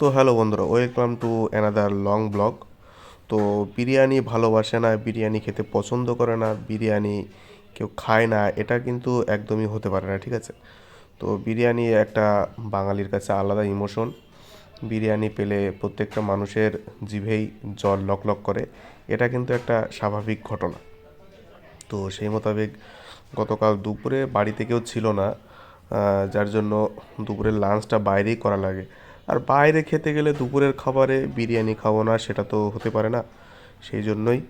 তো হ্যালো বন্ধুরা welcome to another long blog তো বিরিয়ানি ভালোবাসে না, বিরিয়ানি খেতে পছন্দ করে না, বিরিয়ানি কেউ খায় না, এটা কিন্তু একদমই হতে পারে না, ঠিক আছে? তো বিরিয়ানি একটা বাঙালির কাছে আলাদা ইমোশন বিরিয়ানি পেলে প্রত্যেকটা মানুষের জিভেই জল লকলক করে, এটা কিন্তু একটা স্বাভাবিক ঘটনা। তো সেই মোতাবেক গতকাল দুপুরে বাড়িতে কেউ ছিল না যার জন্য দুপুরের লাঞ্চটা বাইরেই করা লাগে। আর বাইরে খেতে গেলে দুপুরের খাবারে বিরিয়ানি খাব না, সেটা তো হতে পারে না। সেই জন্যই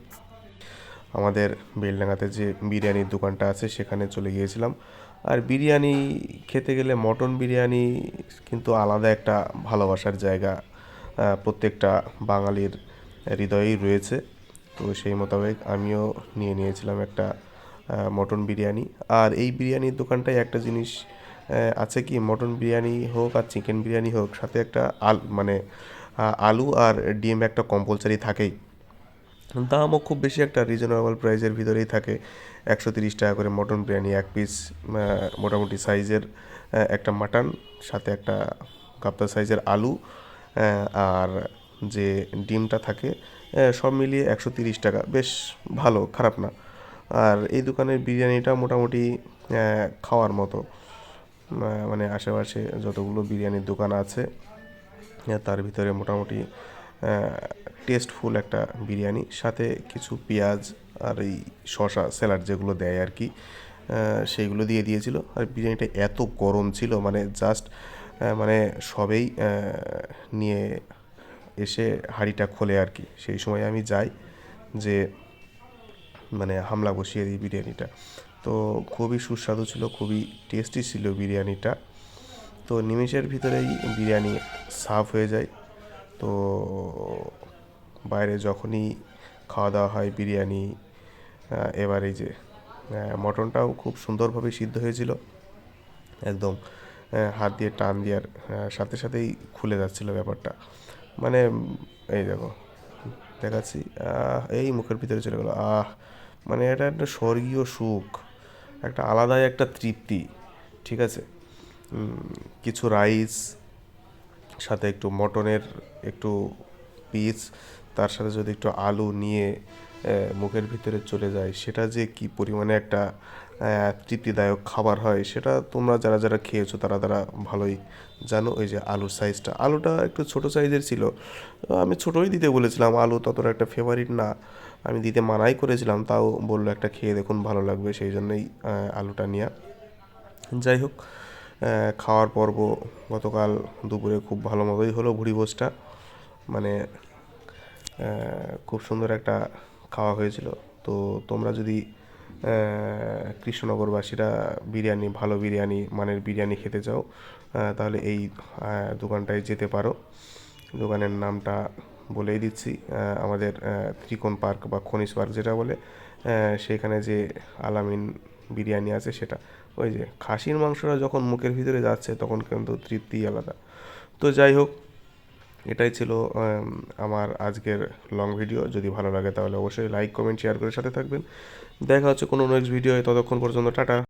আমাদের বেলডাঙাতে যে বিরিয়ানির দোকানটা আছে, সেখানে চলে গিয়েছিলাম। আর বিরিয়ানি খেতে গেলে মটন বিরিয়ানি কিন্তু আলাদা একটা ভালোবাসার জায়গা। প্রত্যেকটা বাঙালির হৃদয়েই রয়েছে। তো সেই মোতাবেক আমিও নিয়ে নিয়েছিলাম একটা মটন বিরিয়ানি। আর এই বিরিয়ানির দোকানটায় একটা জিনিস আছে কি মটন বিরিয়ানি হোক আর চিকেন বিরিয়ানি হোক, সাথে একটা আল মানে আলু আর ডিম একটা কম্পালসারি থাকেই। দামও খুব বেশি একটা রিজনেবল প্রাইসের ভিতরেই থাকে। একশো তিরিশ টাকা করে মটন বিরিয়ানি এক পিস মোটামুটি সাইজের একটা মাটন সাথে একটা কাপ্তা সাইজের আলু আর যে ডিমটা থাকে সব মিলিয়ে একশো তিরিশ টাকা। বেশ ভালো, খারাপ না। আর এই দোকানের বিরিয়ানিটা মোটামুটি খাওয়ার মতো। মানে আশেপাশে যতগুলো বিরিয়ানির দোকান আছে তার ভিতরে মোটামুটি টেস্টফুল একটা বিরিয়ানি, সাথে কিছু পেঁয়াজ আর এই শসা স্যালাড যেগুলো দেয় আর কি সেইগুলো দিয়ে দিয়েছিল। আর বিরিয়ানিটা এত গরম ছিল মানে জাস্ট মানে সবেই নিয়ে এসে হাঁড়িটা খোলে আর কি। সেই সময় আমি যাই যে মানে হামলা বসিয়ে দিই বিরিয়ানিটা। তো খুবই সুস্বাদু ছিল, খুবই টেস্টি ছিল বিরিয়ানিটা। তো নিমেষের ভিতরেই বিরিয়ানি সাফ হয়ে যায়। তো বাইরে যখনই খাওয়া দাওয়া হয় বিরিয়ানি এবার এই যে মটনটাও খুব সুন্দরভাবে সিদ্ধ হয়েছিল। একদম হাত দিয়ে টান দেওয়ার সাথে সাথেই খুলে যাচ্ছিল ব্যাপারটা। মানে এই দেখো, দেখাচ্ছি এই মুখের ভিতরে চলে গেলো। আহ মানে এটা একটা স্বর্গীয় সুখ। একটা আলাদাই একটা তৃপ্তি ঠিক আছে? কিছু রাইস সাথে একটু মটনের একটু পিস তার সাথে যদি একটু আলু নিয়ে মুখের ভিতরে চলে যায়, সেটা যে কি পরিমাণে একটা তৃপ্তিদায়ক খাবার হয়, সেটা তোমরা যারা যারা খেয়েছো তারা তারা ভালোই জানো, ওই যে আলুর সাইজটা আলুটা একটু ছোট সাইজের ছিল। আমি ছোটোই দিতে বলেছিলাম, আলু ততটা একটা ফেভারিট না। আমি দিতে মানাই করেছিলাম, তাও বলল একটা খেয়ে দেখুন, ভালো লাগবে, সেই জন্যই আলুটা নেওয়া যাই হোক খাওয়ার পর্ব গতকাল দুপুরে খুব ভালো মতোই হলো ভুড়ি ভোজটা মানে খুব সুন্দর একটা খাওয়া হয়েছিল। তো তোমরা যদি কৃষ্ণনগরবাসীরা বিরিয়ানি, ভালো বিরিয়ানি, মানের বিরিয়ানি খেতে চাও তাহলে এই দোকানটায় যেতে পারো। দোকানের নামটা বলেই দিচ্ছি আমাদের ত্রিকোণ পার্ক বা খনিজ পার্ক যেটা বলে সেখানে যে আলামিন বিরিয়ানি আছে সেটা। ওই যে খাসির মাংসটা যখন মুখের ভিতরে যাচ্ছে তখন কিন্তু তৃপ্তি আলাদা। তো যাই হোক এটাই ছিল আমার আজকের লং ভিডিও যদি ভালো লাগে তাহলে অবশ্যই লাইক কমেন্ট শেয়ার করে সাথে থাকবেন। দেখা হচ্ছে কোনো নেক্সট ভিডিও ততক্ষণ পর্যন্ত, টাটা।